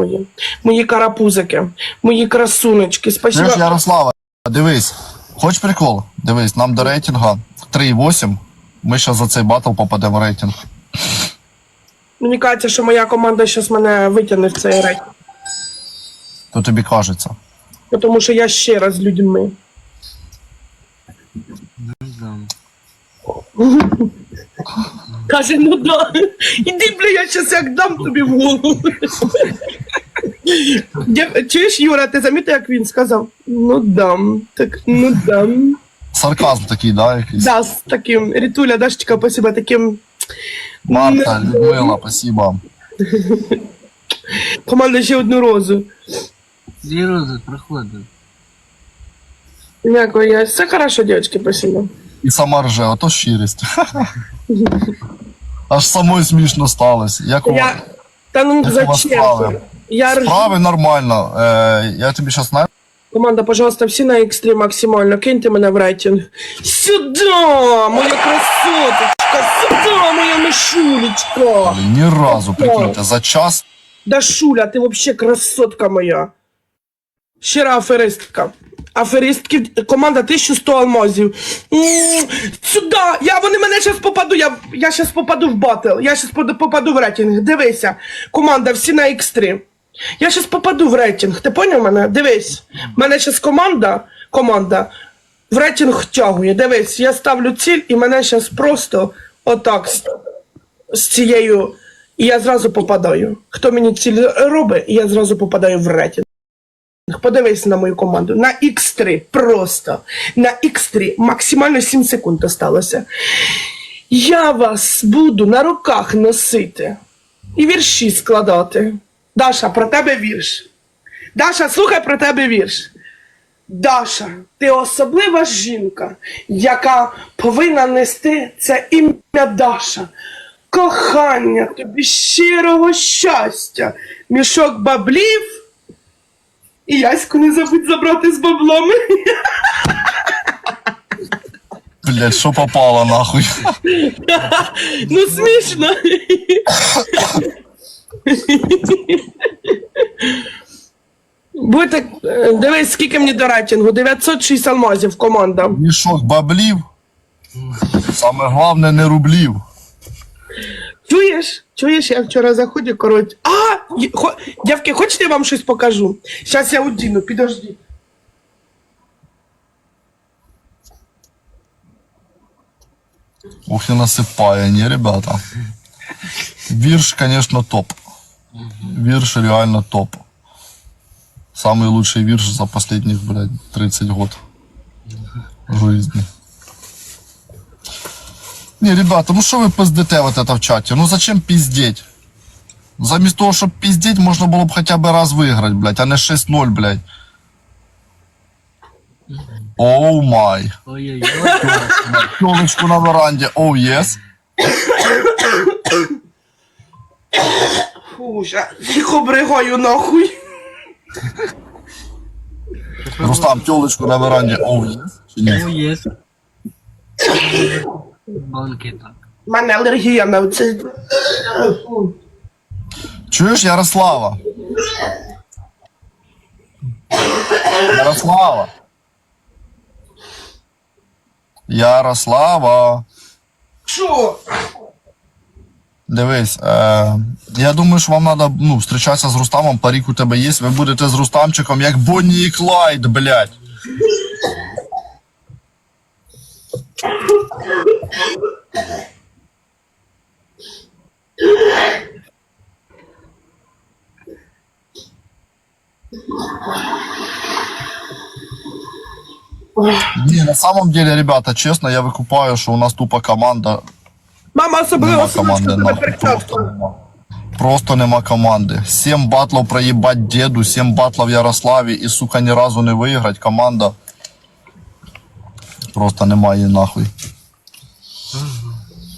мої, мої карапузики, мої красуночки. Спасибо. Чуєш, Ярослава, дивись, хоч прикол, дивись, нам до рейтинга 3,8. Ми ще за цей батл попадемо в рейтинг. Мені кажеться, що моя команда зараз мене витягне в цей рейд. То тобі кажеться. Тому що я ще раз з людьми. Каже, ну да. Іди, бля, я щас як дам тобі в голову. Чуєш, Юра, ти замітив, як він сказав? Ну дам. Так, ну дам. Сарказм такий, да, якийсь. Да, з таким. Рітуля, Дашечка, спасибо, таким. Марта, Людмила, спасибо. Команда ще одну розу. Дві рози проходив. Дякую, я. Все хорошо, дівчатки, спасибо. І сама рже, ото щирість. Аж самой смішно сталося. Як у вас Я... Та ну Як у вас зачем? Я справи нормально. Е, я тобі зараз знаю. Команда, пожалуйста, всі на екстрі максимально. Киньте мене в рейтинг. Сюда, моя красоточка, сюда, моя мишулечка. Ні разу, прикиньте, за час Дашуля, ти вообще красотка моя. Щира аферистка. Аферистки, команда 1100 алмазів. М, Сюда! Я, вони мене зараз попаду, я, я зараз попаду в батл. Я зараз попаду в рейтинг. Дивися. Команда, всі на X3. Я зараз попаду в рейтинг. Ти поняв мене? Дивись. У мене зараз команда, команда в рейтинг тягує. Дивись, я ставлю ціль і мене зараз просто отак з, з цією. І я зразу попадаю. Хто мені ціль робить, і я зразу попадаю в рейтинг. Подивись на мою команду. На X3 просто. На X3 максимально 7 секунд осталося. Я вас буду на руках носити і вірші складати. Даша, про тебе вірш. Даша, слухай про тебе вірш. Даша, ти особлива жінка, яка повинна нести це ім'я Даша. Кохання тобі щирого щастя, мішок баблів. І яську не забудь забрати з баблами. Блять, що попало нахуй. Ну смішно. Будьте, е, дивись, скільки мені до рейтингу. 906 алмазів команда. Мішок баблів. Саме головне не рублів. Чуєш? Чуєш, я вчора заходжу, коротше. А! є- хо- Дівки, хочете я вам щось покажу? Зараз я одіну, підожди. Ух, і насипає, ні, ребята. Вірш, конечно, топ Вірш реально топ. Самый лучший вірш за последних, блядь, 30 год жизни. Не, ребята, ну что вы пиздите вот это в чате? Ну зачем пиздеть? Замість того, щоб пиздеть, можна було б хоча б раз виграти, блядь, а не 6-0, блядь. Оу май. Ой-ой-ой. Тілочку на веранді, оу єс. Фу, ща їх обригаю нахуй. Рустам, тілочку на веранді, оу. Чи ні? Ну, є. Банки так. У мене алергія на це. Чуєш, Ярослава? Ярослава. Ярослава. Що? Дивись, е, я думаю, що вам треба ну, зустрічатися з Рустамом, парік у тебе є, ви будете з Рустамчиком як Бонні і Клайд, блядь. Не, на самом деле, ребята, честно, я викупаю, що у нас тупа команда Мама особливо Нема сумочка команди тебе нахуй. Просто перчатку. нема. Просто нема команди. Сім батлов проїбать деду, сім батлов в Ярославі і, сука, ні разу не виграть. Команда. Просто немає нахуй.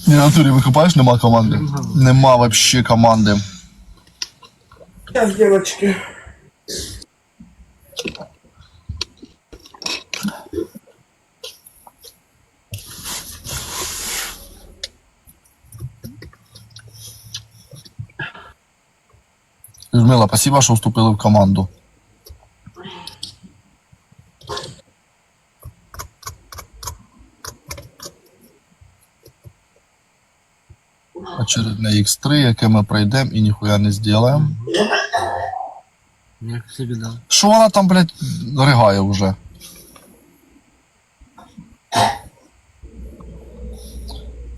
Ні, натурі, викупаєш, нема команди? Нема вообще команди. Сейчас, девочки. Людмила, спасибо, що вступили в команду. Очередне X3, яке ми пройдемо і ніхуя не зробимо. Як завжди. Що вона там, блядь, ригає вже?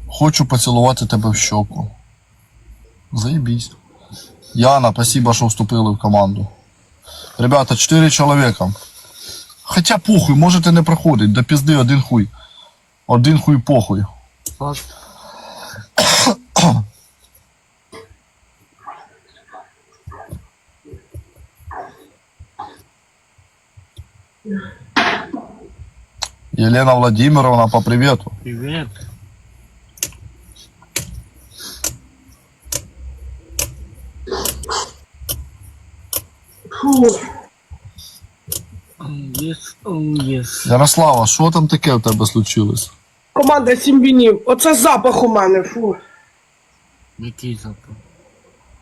Хочу поцілувати тебе в щоку. Заебись. Яна, спасибо, що вступили в команду. Ребята, 4 чоловіка. Хоча похуй, можете не проходить. До пізди один хуй. Один хуй похуй. Факт. Елена Владимировна, по привету. Привіт. Єс, о, єс. Ярослава, що там таке у тебе случилось? Команда сім вінів. Оце запах у мене. Фу. Який запах?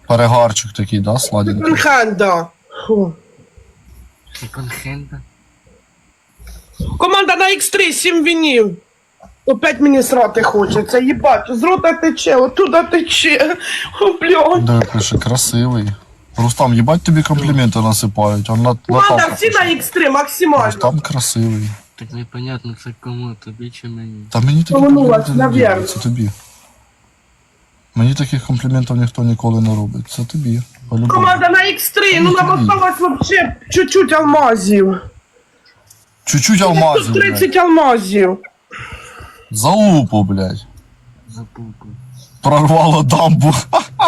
Перегарчик такий, да, сладенький? Фу. Секонд-хенда? Команда на X3, сім вінів. Опять мені срати хочеться, їбать, з рота тече, оттуда тече. О, блядь. Да, пише, красивий. Рустам, їбать тобі компліменти насипають. Он на, Команда Наталка всі на пише. X3 максимально. Рустам красивий. Так непонятно, це кому, тобі чи мені. Та мені такі Повернулась компліменти не роблять, це тобі. Мені таких компліментів ніхто ніколи не робить. Це тобі. По-любому. Команда на X3, ну нам осталось вообще чуть-чуть алмазів. Чуть-чуть алмазів, блядь. 30 алмазів. Залупу, блядь. За пулку. Прорвало дамбу.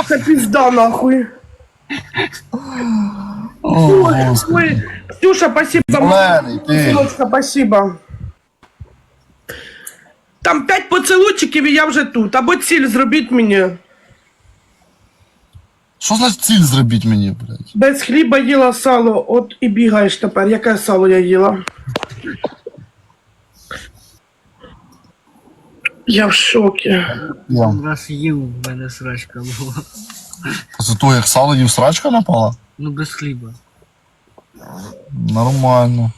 Це пізда нахуй. Ой, Ксюша, спасибо. Ти. Спасибо. Там п'ять поцілуйчиків і я вже тут. Або ціль зробіть мені. Що значить ціль зробіть мені, блядь? Без хліба їла сало, от і бігаєш тепер. Яке сало я їла? Я в шокі. Я. Раз їв, в мене срачка була. За то, як сало їв срачка напала? Ну без хліба. Нормально.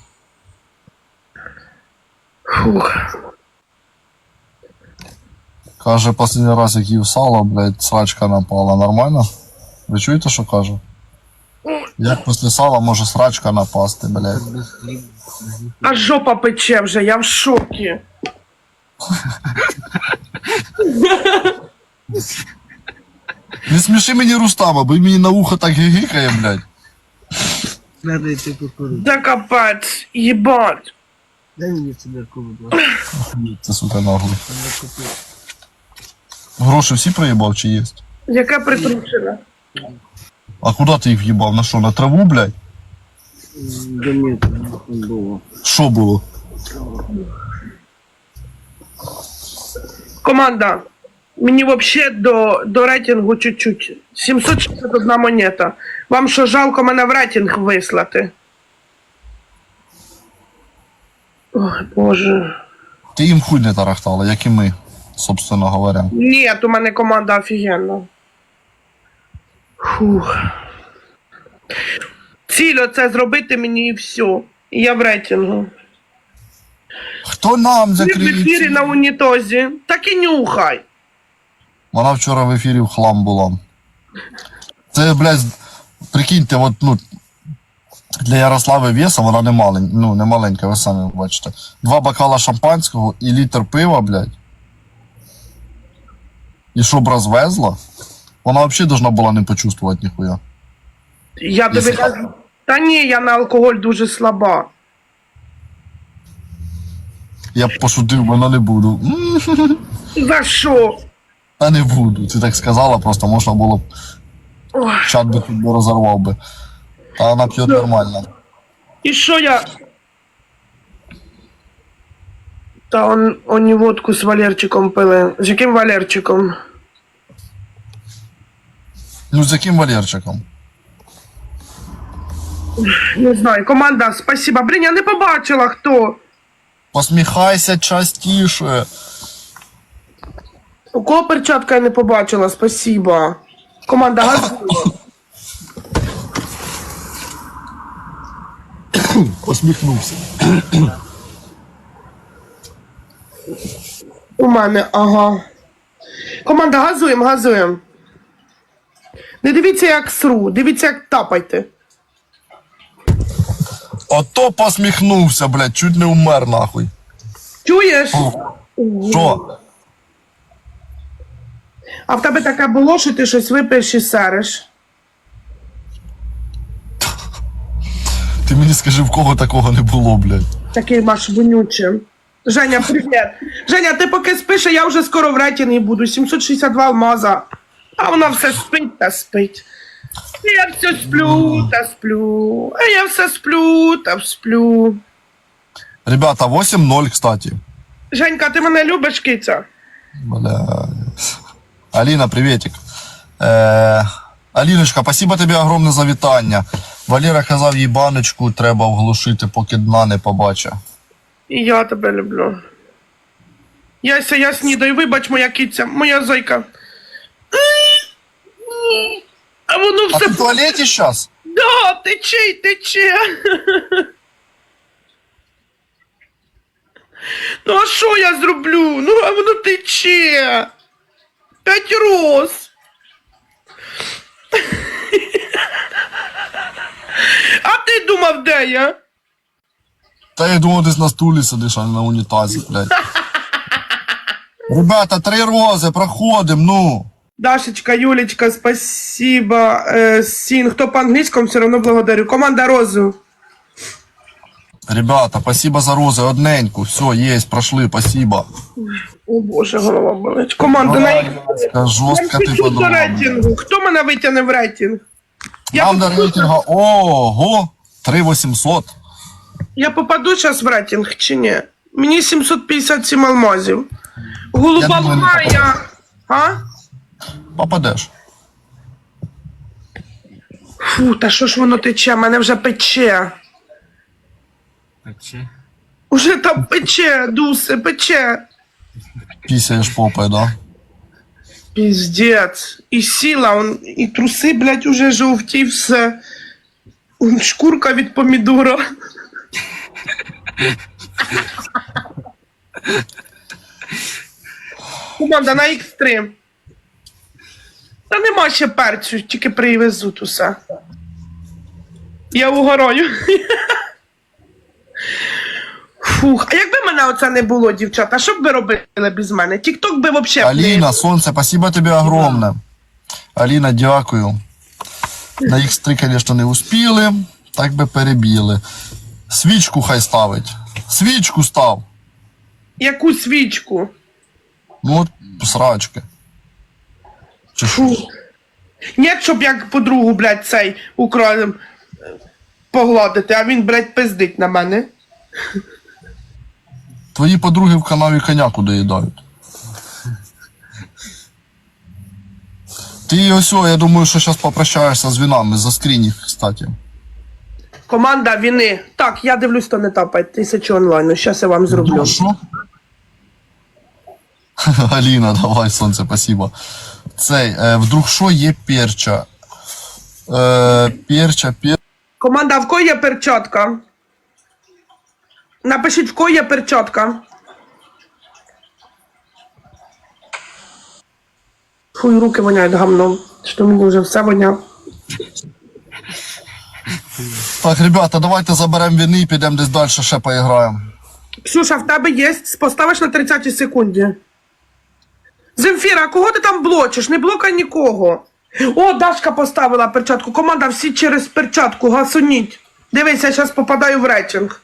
Фух. Каже, останній раз, як їв сало, блядь, срачка напала. Нормально? Ви чуєте, що каже? Як після сала може срачка напасти, блядь? Аж жопа пече вже, я в шокі. Не сміши мені Рустама, бо він мені на ухо так гігікає, блядь. Надо йти покурити. Да капець, їбать. Дай мені цигарку, будь ласка. Це сука купити. Гроші всі проїбав чи є? Яке притрушене. А куди ти їх в'їбав? На що, на траву, блядь? Да ні, там було. Що було? Команда, мені вообще до, до рейтингу чуть-чуть. 761 монета. Вам що жалко мене в рейтинг вислати? Ой, Боже. Ти їм хуй не тарахтала, як і ми, собственно говоря. Ні, у мене команда офігенна. Фух. Ціль оце зробити мені і все. І я в рейтингу. Хто нам Ти в закриє? ефірі ці- на унітозі. Так і нюхай. Вона вчора в ефірі в хлам була. Це, блядь, прикиньте, от, ну, для Ярослави Веса вона не маленька, ну, не маленька, ви самі бачите. Два бокала шампанського і літр пива, блядь. І щоб розвезла, вона взагалі должна була не почувствувати ніхуя. Я тобі Якщо- кажу. Та ні, я на алкоголь дуже слаба. Я б пошутив, вона не буду. М, За що? Та не буду. Ти так сказала, просто можна було б чат би тут розорвав би. Та вона п'є нормально. І що я. Та он, они водку з Валерчиком пили. З яким Валерчиком? Ну з яким Валерчиком? Не знаю. Команда, спасибо. Блін, я не побачила хто. Посміхайся частіше. У кого перчатка я не побачила, спасибо. Команда газує. Посміхнувся. У мене, ага. Команда, газуємо, газуємо. Не дивіться, як сру, дивіться, як тапайте. Ото посміхнувся, блядь, чуть не умер нахуй. Чуєш? Що? А в тебе таке було, що ти щось вип'єш і сереш. Ти мені скажи, в кого такого не було, блядь. Такий маш вонючий. Женя, привіт. Женя, ти поки спиш, а я вже скоро в рейтингі буду. 762 алмаза. А вона все спить та спить. Я все сплю та сплю. А я все сплю та сплю. Ребята, 8-0, кстати. Женька, ти мене любиш, киця? Бля. Аліна, приветик. Е, Аліночка, спасибо тобі огромне за вітання. Валера казав, їй баночку треба вглушити, поки дна не побачить. І я тебе люблю. Яся, я снідаю, вибач, моя киця, моя зойка. А воно А ти в туалеті зараз? Да, тече тече. Ну, а що я зроблю? Ну, а воно тече. П'ять роз. А ти думав, де я? Та я думав, десь на стулі сидиш, а не на унітазі, блядь. Ребята, три рози, проходим, ну. Дашечка, Юлечка, спасибо. Е, Сін, хто по-англійському, все одно благодарю. Команда Розу. Ребята, спасибо за рози, одненьку. Все, есть, прошли, спасибо. О Боже, голова болить. Команда на їх. Ка- Жорстко ти до подумав. рейтингу. Хто мене витягне в рейтинг? Я, Нам до попаду, рейтингу, ого, 3800. я попаду зараз в рейтинг чи ні? Мені 757 алмазів. Голуба думаю, не луна я. А? Попадеш. Фу, та що ж воно тече? Мене вже пече. Пече. Уже там пече, дусе, пече. Пісяєш попою, да? Піздець. І сіла, он, і труси, блядь, уже жовті, все. Он Шкурка від помідора. Команда на X3. Та нема ще перцю, тільки привезуть усе. Я угораю. Фух, а якби мене оце не було, дівчата, що б ви робили без мене? Тікток би взагалі. Аліна, сонце, спасибо тобі огромне. Аліна, дякую. На X3, звісно, не успіли, так би перебіли. Свічку хай ставить. Свічку став. Яку свічку? Ну от срачки. Чи що? Ні, щоб як подругу, блядь, цей украдем погладити, а він, блядь, пиздить на мене. Твої подруги в канаві коняку доїдають. Ти ось, я думаю, що зараз попрощаєшся з вінами, заскрінь їх, кстати. Команда війни. Так, я дивлюсь, то не тапать. Тисячу онлайну. Щас я вам зроблю. Ну, що? Аліна, давай, сонце, спасибо. Цей, е, вдруг що є перча? Е, перча, пер... Команда, в кого є перчатка? Напишіть, в кого є перчатка. Фуй, руки воняють гамном. Що мені вже все воня. Так, ребята, давайте заберемо віни і підемо десь далі ще поіграємо. Ксюша, в тебе є, поставиш на 30 секунді. Земфіра, а кого ти там блочиш? Не блокай нікого. О, Дашка поставила перчатку. Команда, всі через перчатку, гасуніть. Дивись, я зараз попадаю в рейтинг.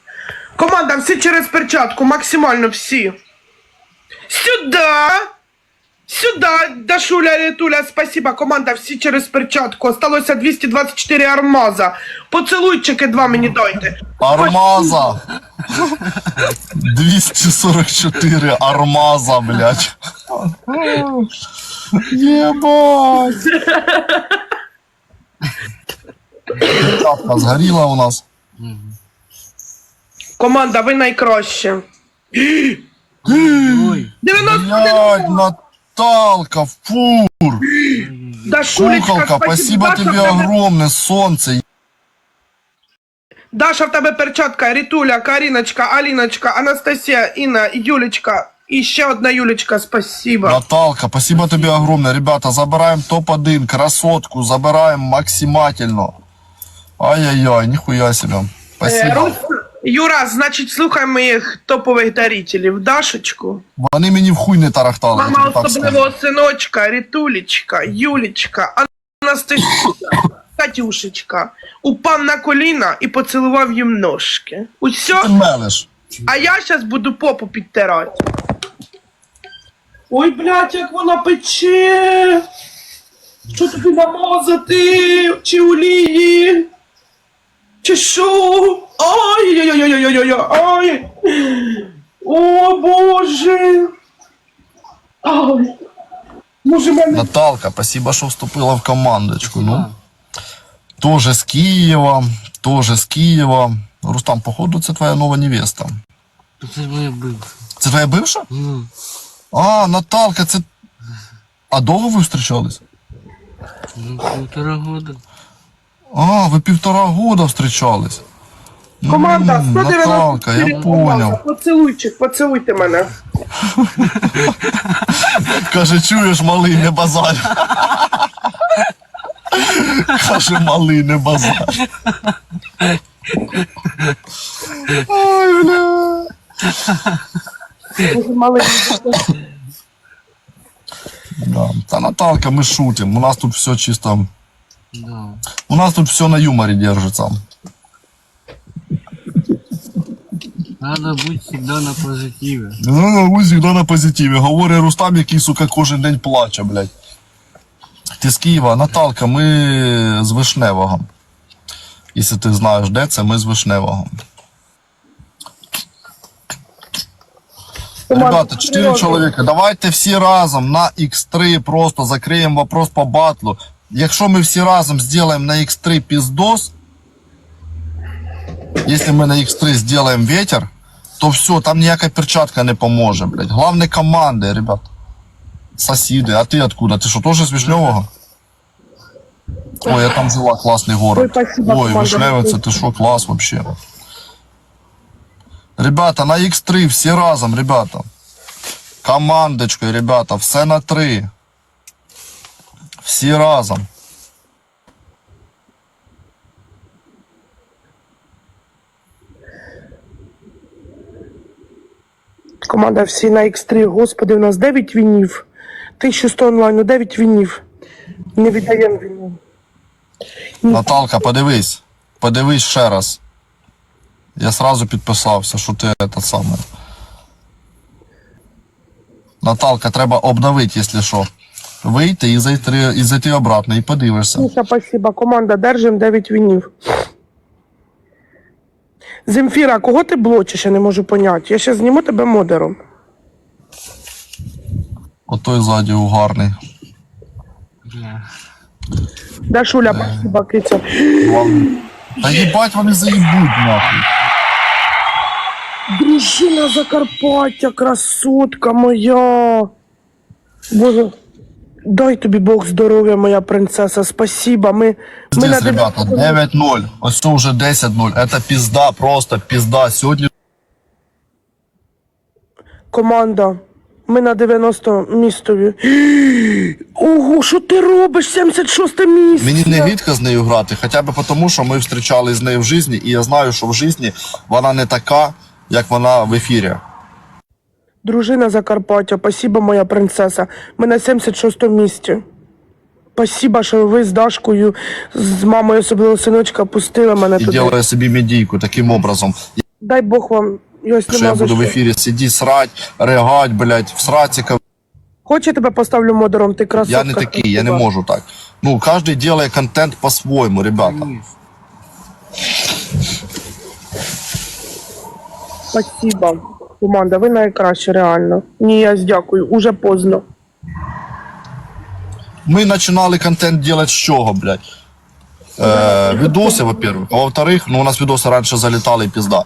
Команда, всі через перчатку, максимально всі. Сюда! Сюда, Дашуля, Ритуля, спасибо. Команда, всі через перчатку. Осталося 224 армаза. Поцілуйчики два мені дайте. Армаза! 244 армаза, блядь. Єбать! Чапка згоріла у нас. Команда, ви найкраще. Ой, 91 Блядь, Наталка, фур! Дашулечка, Куколка, спасибо Даша, тобі в тебе- огромне, сонце. Даша, в тебе перчатка, Ритуля, Каріночка, Аліночка, Анастасія, Інна, Юлечка. І ще одна Юлечка, спасибо. Наталка, спасибо тебе огромное. Ребята, забираем топ-1, красотку, забираем максимательно. Ай-яй-яй, нихуя себе. Е, Спасибо. Рус- Юра, значить, слухай моїх топових дарителів. Дашечку, Вони мені в хуй не тарахтали. я мама тобі так особливого синочка, Ритулечка, Юлечка, Анастасія, Катюшечка. Упав на коліна і поцілував їм ножки. Ти Усьо, мелеш. а я зараз буду попу підтирати. Ой, блядь, як вона пече. Що тобі намазати? Чи олії? Чи що? Ой, ой, ой, ой, ой, ой, ой. О, Боже. Ой. Може, мене Наталка, спасибо, що вступила в командочку. Ну, тоже з Києва, тоже з Києва. Рустам, походу, це твоя нова невеста. Це моя бивша. Це твоя бивша? Ну, А, Наталка, це. А довго ви зустрічались? ну, півтора года. А, ви півтора года зустрічались. команда М, 194 Наталка, я понял. Поцілуйчик, поцілуйте мене. Каже, чуєш, малий, не базар. Каже, малий, не базар. Ой, бля. Дуже. Да. Та Наталка, ми шутим. У нас тут все чисто. Да. У нас тут все на юморе держится. Надо быть всегда на позитиве. Ну, ну, ви завжди на позитиві. Говорить Рустам, який, сука, кожен день плаче, блядь. Ти з Києва, Наталка, ми з Вишневого. Якщо ти знаєш, де це, ми з Вишневого. Ребята, 4 чоловіка, давайте всі разом на X3 просто закриємо вопрос по батлу. Якщо ми всі разом зробимо на X3 піздос, якщо ми на X3 зробимо ветер, то все, там ніяка перчатка не поможе, блядь. Главне команди, ребят. Сусіди, а ти откуда? Ти що, теж з Вишневого? Ой, я там жила, класний город. Ой. Вишневиця, ти що, клас вообще. Ребята, на X3 всі разом, ребята. Командочкою, ребята, все на три. Всі разом. Команда всі на X3. Господи, у нас 9 вінів. 1100 онлайну, 9 вінів. Не віддаємо вінів. Наталка, подивись. Подивись ще раз. Я сразу підписався, що ти це саме. Наталка, треба обновити, якщо що. Вийти і зайти, і зайти обратно, і подивишся. Міша, спасибо. Команда, держим 9 вінів. Земфіра, кого ти блочиш, я не можу поняти. Я ще зніму тебе модером. Отой ззаді угарний. Бля. Дашуля, спасибо, киця. Главний. Та їбать вони заїбуть, нахуй. Дружина Закарпаття, красотка моя. Боже, дай тобі Бог здоров'я, моя принцеса. Спасибо. Ми, ми Здесь, ребята, 9-0. Ось це вже 10-0. Це пізда, просто пізда. Сьогодні Команда. Ми на 90 містові. Ого, що ти робиш? 76 місце. Мені не гідко з нею грати, хоча б тому, що ми зустрічались з нею в житті, і я знаю, що в житті вона не така, як вона в ефірі. Дружина Закарпаття, спасибо, моя принцеса. Ми на 76 місці. Спасибо, що ви з Дашкою, з мамою особливо синочка пустили мене І туди. ділає собі медійку таким образом. Дай Бог вам. Я ось Що нема я за буду в що. ефірі сидіти, срать, регать, блядь, в сраціка. Хоч я тебе поставлю модером, ти красотка. Я не такий, я не можу так. Ну, кожен робить контент по-своєму, ребята. Спасибо Команда, ви найкраще, реально. Ні, я дякую, уже поздно. Мы начинали контент делать с чего, блядь? Э, видосы, во-первых. А во-вторых, ну у нас видосы раньше залетали, пизда.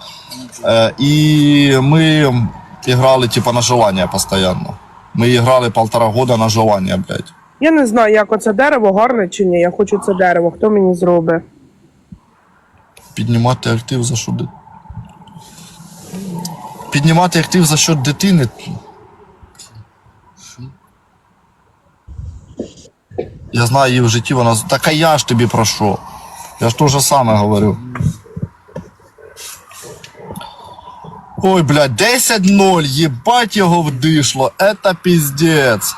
Э, и мы играли типа на желание постоянно. Мы играли полтора года на желание, блядь. Я не знаю, як оце дерево гарне чи ні. Я хочу це дерево. Хто мені зробить? Піднімати актив за що дит- Піднімати актив за що дитини. Я знаю її в житті, вона. з- Так а я ж тобі про що? Я ж то же саме говорю. Ой, блядь, 10-0, їбать його вдишло. Это пиздец.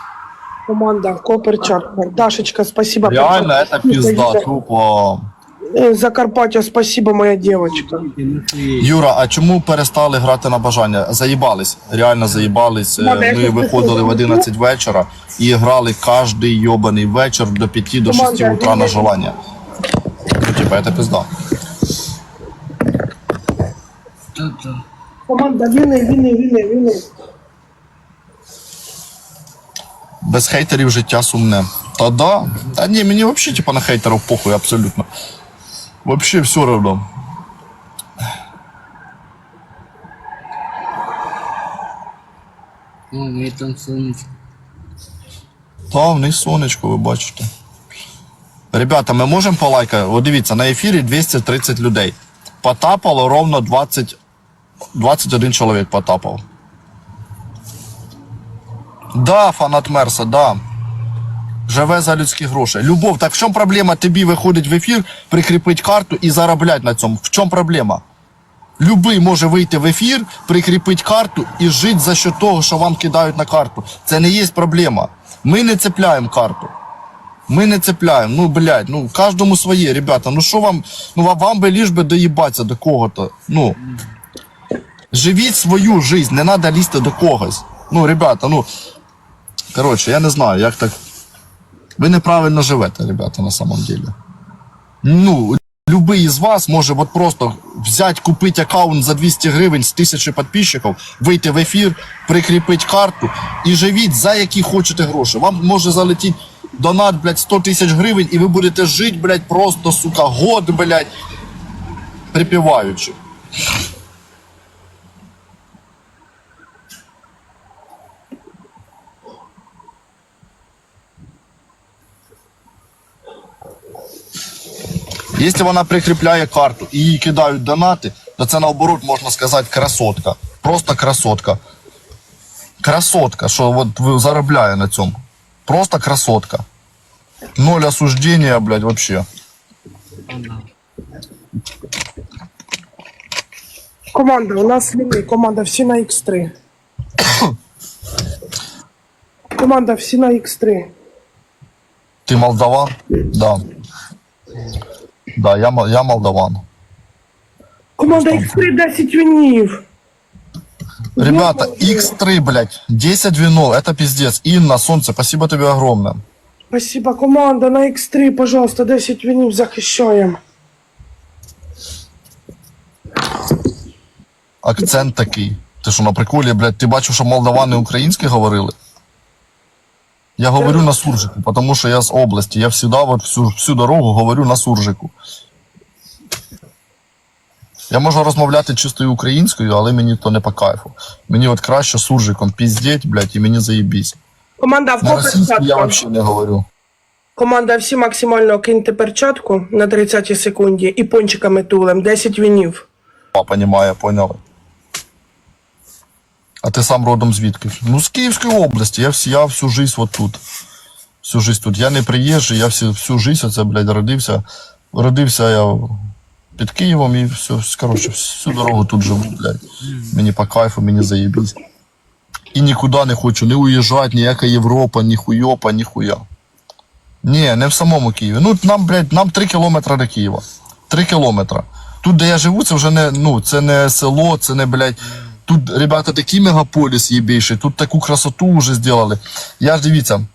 Команда, Коперчак. Дашечка, спасибо. Реально, это пизда, тупо. Э, Закарпаття, спасибо, моя хуєй. Юра, а чому перестали грати на бажання? Заїбались, реально заїбались. Е, Ми виходили в 11 вечора і грали кожний йобаний вечір до 5 до 6 утра на желання. Ну, типа, это пизда. Команда, вини, вини, вини, вини. Без хейтерів життя сумне. Та да. Та ні, мені взагалі типа на хейтерів похуй абсолютно. Вообще все равно. О, ми там сонечко. Та, в сонечко, ви бачите. Ребята, ми можемо полайкати? О, дивіться, на ефірі 230 людей. Потапало ровно 20, 21 чоловік потапав. Да, фанат Мерса, да. Живе за людські гроші. Любов, так в чому проблема тобі виходить в ефір, прикріпити карту і заробляти на цьому? В чому проблема? Любий може вийти в ефір, прикріпити карту і жити за що того, що вам кидають на карту. Це не є проблема. Ми не цепляємо карту. Ми не цепляємо. Ну, блядь, ну кожному своє, ребята. Ну що вам, ну вам- вам би ліж би доїбатися до кого-то. Ну. Живіть свою жизнь, не треба лізти до когось. Ну, ребята, ну. Коротше, я не знаю, як так. Ви неправильно живете, ребята, на самом деле. Ну, любий із вас може от просто взяти, купити аккаунт за 200 гривень з тисячі підписчиків, вийти в ефір, прикріпити карту і живіть за які хочете гроші. Вам може залетіти донат, блядь, 100 тисяч гривень, і ви будете жити, блядь, просто, сука, год, блядь, припіваючи. Якщо вона прикріпляє карту і їй кидають донати, то це наоборот можна сказати красотка. Просто красотка. Красотка, що от ви- заробляє на цьому. Просто красотка. Ноль осуждения, блядь, вообще. Ага. Команда, у нас вини, команда, всі на X3. Команда, всі на X3. Ти молдаван? Да. Да, я, я молдаван. Команда X3 10 винів. Ребята, X3, блядь, 10 вино, это пиздец. Инна, солнце, спасибо тебе огромное. Спасибо, команда, на X3, пожалуйста, 10 винів захищаємо. Акцент такий. Ти що на приколі, блядь, ти бачив, що молдавани українські говорили? Я говорю на суржику, тому що я з області. Я всегда вот всю, всю дорогу говорю на суржику. Я можу розмовляти чистою українською, але мені то не по кайфу. Мені от краще суржиком піздеть, блядь, і мені заєбісь. Команда, в На я перчатку. взагалі не говорю. Команда, всі максимально киньте перчатку на 30 секунді і пончиками тулем. 10 винів. А, понімає, поняли. А ти сам родом звідки? Ну, з Київської області. Я, всі, я всю жизнь от тут. Всю жизнь тут. Я не приїжджий, я всю, всю жизнь оце, блядь, родився. Родився я під Києвом і все, коротше, всю дорогу тут живу, блядь. Мені по кайфу, мені заєбісь. І нікуди не хочу, не уїжджати, ніяка Європа, ні хуйопа, ні хуя. Ні, не в самому Києві. Ну, нам, блядь, нам 3 кілометри до Києва. 3 кілометри. Тут, де я живу, це вже не, ну, це не село, це не, блядь. Тут, ребята, такий мегаполіс є більший, тут таку красоту вже зробили. Я ж дивіться,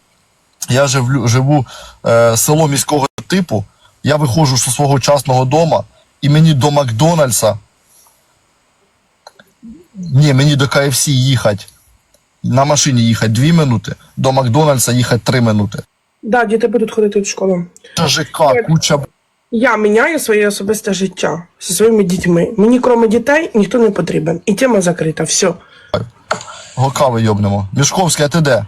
я живлю, живу е, село міського типу, я виходжу зі свого частного дому, і мені до Макдональдса, ні, мені до КФС їхати, на машині їхати 2 минути, до Макдональдса їхати 3 минути. Да, діти будуть ходити в школу. Та ЖК, куча Я міняю своє особисте життя зі своїми дітьми. Мені, крім дітей, ніхто не потрібен. І тема закрита. Все. Гокави йобнемо. Мішковський, а ти де?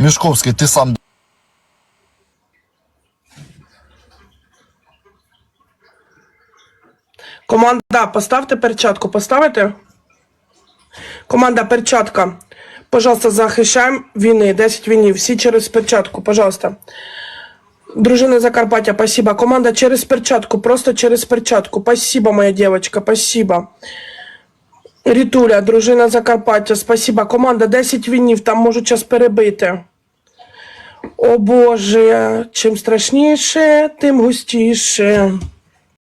Мішковський, ти сам. Команда, поставте перчатку. Поставите? Команда, перчатка. Пожалуйста, захищаємо війни. 10 війнів. Всі через перчатку, пожалуйста. Дружина Закарпаття, спасибо. Команда через перчатку, просто через перчатку. Спасибо, моя девочка, спасибо. Рітуля, дружина Закарпаття, спасибо. Команда 10 вінів, там можуть час перебити. О Боже, чим страшніше, тим густіше.